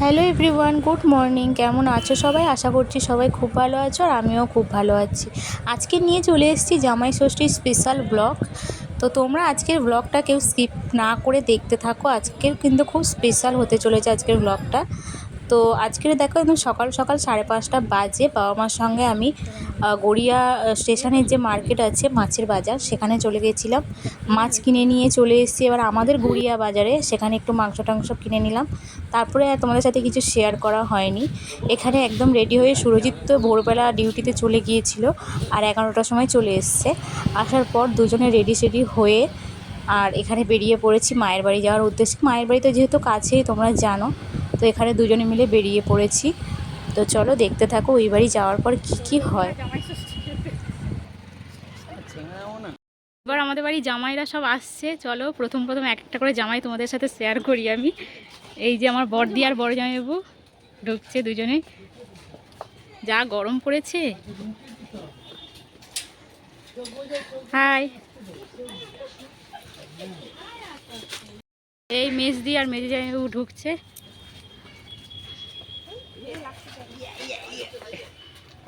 Hello everyone good morning কেমন আছো সবাই? আশা করছি সবাই খুব ভালো আছো আর আমিও খুব ভালো আছি। আজকে নিয়ে চলে এসেছি জামাই ষষ্ঠীর স্পেশাল ব্লগ তো তোমরা আজকের ব্লগটা কেউ স্কিপ না করে দেখতে থাকো। আজকের কিন্তু খুব স্পেশাল হতে চলেছে আজকের ব্লগটা তো আজকের দেখো একদম সকাল সকাল সাড়ে পাঁচটা বাজে। বাবা মার সঙ্গে আমি গড়িয়া স্টেশনের যে মার্কেট আছে, মাছের বাজার, সেখানে চলে গেছিলাম। মাছ কিনে নিয়ে চলে এসেছি এবার আমাদের গড়িয়া বাজারে। সেখানে একটু মাংস টাংস কিনে নিলাম। তারপরে তোমাদের সাথে কিছু শেয়ার করা হয়নি। এখানে একদম রেডি হয়ে সুরজিৎ তো ভোরবেলা ডিউটিতে চলে গিয়েছিল আর এগারোটার সময় চলে এসছে। আসার পর দুজনে রেডি সেডি হয়ে আর এখানে বেরিয়ে পড়েছি মায়ের বাড়ি যাওয়ার উদ্দেশ্যে। মায়ের বাড়িতে যেহেতু কাছেই, তোমরা জানো। তো এখানে দুজনে মিলে বেরিয়ে পড়েছি। তো চলো দেখতে থাকো ওই বাড়ি যাওয়ার পর কি কি হয়। এবার আমাদের বাড়ি জামাইরা সব আসছে। চলো প্রথম প্রথম এক একটা করে জামাই তোমাদের সাথে শেয়ার করি আমি। এই যে আমার বড়দি আর বড় জামাইবাবু ঢুকছে দুজনে। যা গরম পড়েছে। হাই এই মেজদি আর মেজি জামাইবাবু ঢুকছে।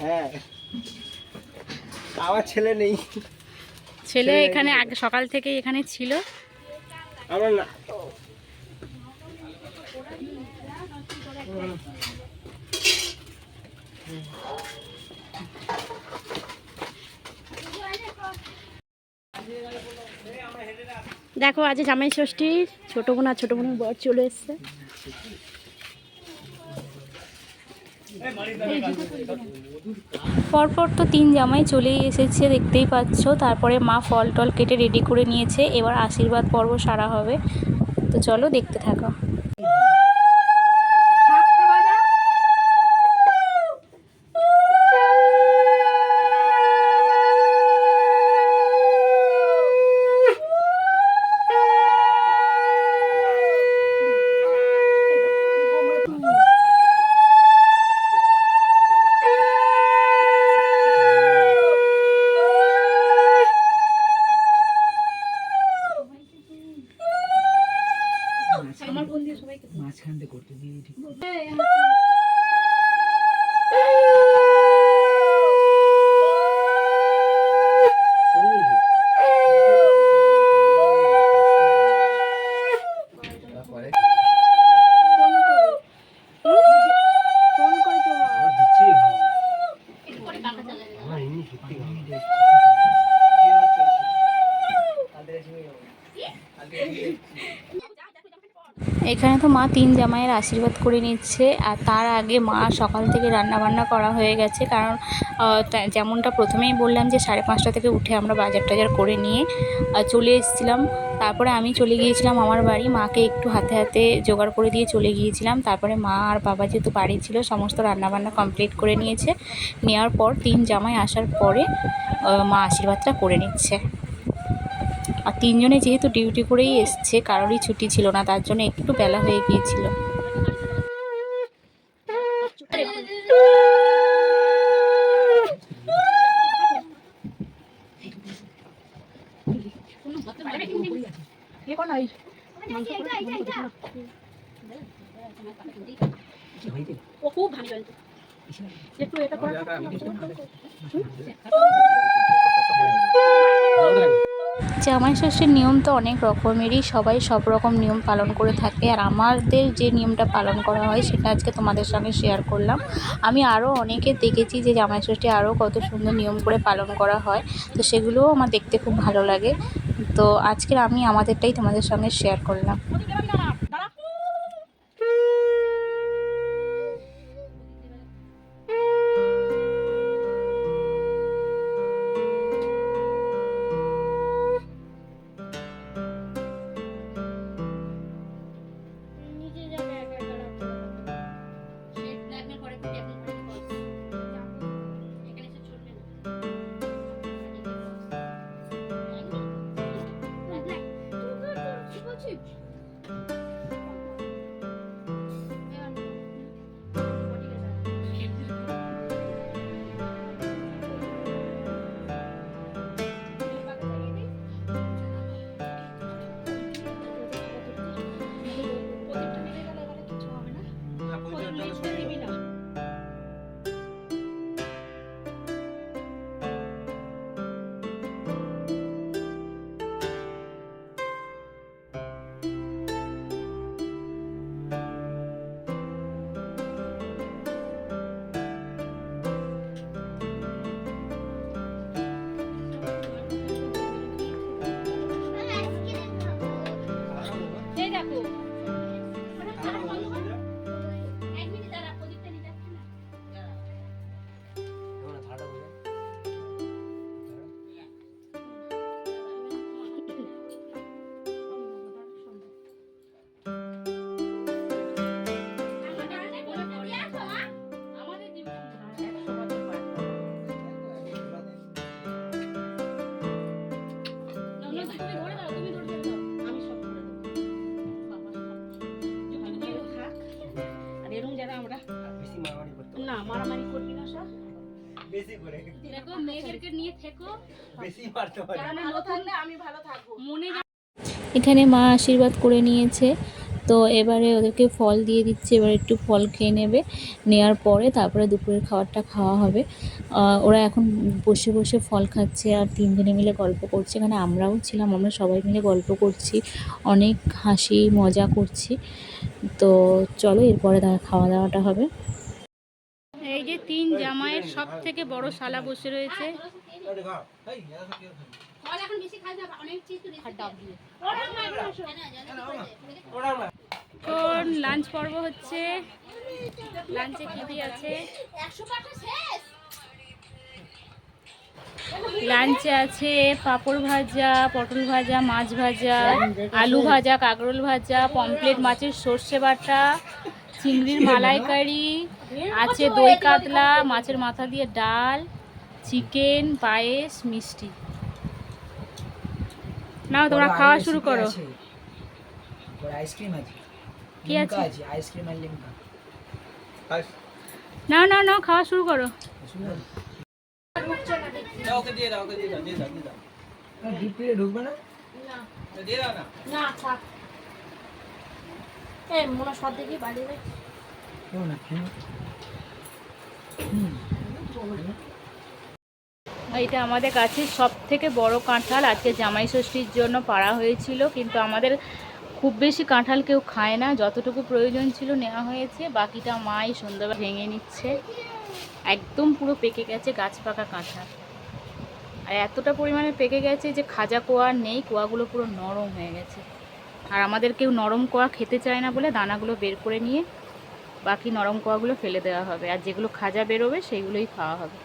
হ্যাঁ। আমার ছেলে নেই। ছেলে এখানে আগে সকাল থেকেই এখানে ছিল। আমার না। দেখো আজ জামাই ষষ্ঠী। ছোটো বোন আর ছোটো বোনের বর চলে এসছে। পরপর তো তিন জামাই চলেই এসেছে, দেখতেই পাচ্ছ। তারপরে মা ফল টল কেটে রেডি করে নিয়েছে। এবার আশীর্বাদ পর্ব সারা হবে। তো চলো দেখতে থাকো। মাঝখান দিয়ে করতে দিয়ে ঠিক এখানে তো মা তিন জামাইয়ের আশীর্বাদ করে নিচ্ছে, আর তার আগে মা সকাল থেকে রান্না বান্না করা হয়ে গেছে। কারণ যেমনটা প্রথমেই বললাম যে সাড়ে পাঁচটা থেকে উঠে আমরা বাজার টাজার করে নিয়ে চলে এসেছিলাম। তারপরে আমি চলে গিয়েছিলাম আমার বাড়ি, মাকে একটু হাতে হাতে জোগাড় করে দিয়ে চলে গিয়েছিলাম। তারপরে মা আর বাবা যেহেতু বাড়ি ছিল, সমস্ত রান্নাবান্না কমপ্লিট করে নিয়েছে। নেওয়ার পর তিন জামাই আসার পরে মা আশীর্বাদটা করে নিচ্ছে। আর তিনজনে যেহেতু ডিউটি করেই এসছে, কারোরই ছুটি ছিল না, তার জন্য একটু বেলা হয়ে গিয়েছিল। জামাই ষষ্ঠীর নিয়ম তো অনেক রকমেরই, সবাই সব রকম নিয়ম পালন করে থাকে। আর আমাদের যে নিয়মটা পালন করা হয়, সেটা আজকে তোমাদের সঙ্গে শেয়ার করলাম। আমি আরও অনেকে দেখেছি যে জামাই ষষ্ঠী আরও কত সুন্দর নিয়ম করে পালন করা হয়, তো সেগুলোও আমার দেখতে খুব ভালো লাগে। তো আজকের আমি আমাদেরটাই তোমাদের সঙ্গে শেয়ার করলাম। মারামারি করবি না সব? বেশি করে। দেখো মেয়েদেরকে নিয়ে থেকো। বেশি মারতে পারে কারণ ভালো থাকলে আমি ভালো থাকব। মনে এখানে মা আশীর্বাদ করে নিয়েছে। তো এবারে ওদেরকে ফল দিয়ে দিচ্ছে। এবার একটু ফল খেয়ে নেবে। নেওয়ার পরে তারপরে দুপুরের খাবারটা খাওয়া হবে। ওরা এখন বসে বসে ফল খাচ্ছে আর তিনজনে মিলে গল্প করছে। এখানে আমরাও ছিলাম আমরা সবাই মিলে গল্প করছি। অনেক হাসি মজা করছি। তো চলো এরপরে তার খাওয়া দাওয়াটা হবে। এই যে তিন জামাইয়ের সব থেকে বড় শালা বসে রয়েছে। এখন লাঞ্চ পর্ব হচ্ছে। লাঞ্চে কি কি আছে? লাঞ্চে আছে পাঁপড় ভাজা, পটল ভাজা, মাছ ভাজা, আলু ভাজা, কাঁকরোল ভাজা পমপ্লেট মাছের সর্ষে বাটা, চিংড়ির মালাইকারি আছে দই কাতলা মাছের মাথা দিয়ে ডাল চিকেন পায়েস মিষ্টি। নাও তোমরা খাওয়া শুরু করো। আইসক্রিম আছে। কি আছে? লিমকা আছে? আইসক্রিম আর লিমকা। নাও নাও নাও খাওয়া শুরু করো। ওকে দিয়ে দাও ওকে দিয়ে দাও দিয়ে দাও দিয়ে দাও। ডিপ প্লেটে ঢুকবে না? না না। এটা আমাদের কাছে সব থেকে বড় কাঁঠাল। আজকে জামাই ষষ্ঠীর জন্য পাড়া হয়েছিল, কিন্তু আমাদের খুব বেশি কাঁঠাল কেউ খায় না। যতটুকু প্রয়োজন ছিল নেওয়া হয়েছে, বাকিটা মাই সন্ধ্যাবেলা ভেঙে নিচ্ছে। একদম পুরো পেকে গেছে গাছ পাকা কাঁঠাল। আর এতটা পরিমাণে পেকে গেছে যে খাজা কোয়া নেই, কোয়াগুলো পুরো নরম হয়ে গেছে। আর আমাদের কেউ নরম কোয়া খেতে চায় না বলে দানাগুলো বের করে নিয়ে বাকি নরম কোয়াগুলো ফেলে দেওয়া হবে। আর যেগুলো খাজা বেরোবে, সেইগুলোই খাওয়া হবে।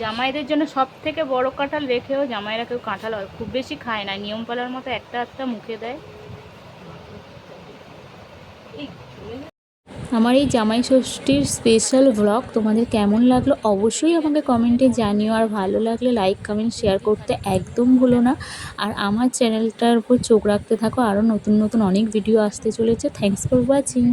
জামাইদের জন্য সব থেকে বড় কাঁঠাল রেখেও জামাইরা কেউ কাঁঠাল খুব বেশি খায় না। নিয়ম পালার মতো একটা একটা মুখে দেয়। আমার এই জামাই ষষ্ঠীর স্পেশাল ব্লগ তোমাদের কেমন লাগল অবশ্যই আমাকে কমেন্টে জানিও। আর ভালো লাগলে লাইক কমেন্ট শেয়ার করতে একদম ভুলো না। আর আমার চ্যানেলটার উপর চোখ রাখতে থাকো। আরও নতুন নতুন অনেক ভিডিও আসতে চলেছে। Thanks for watching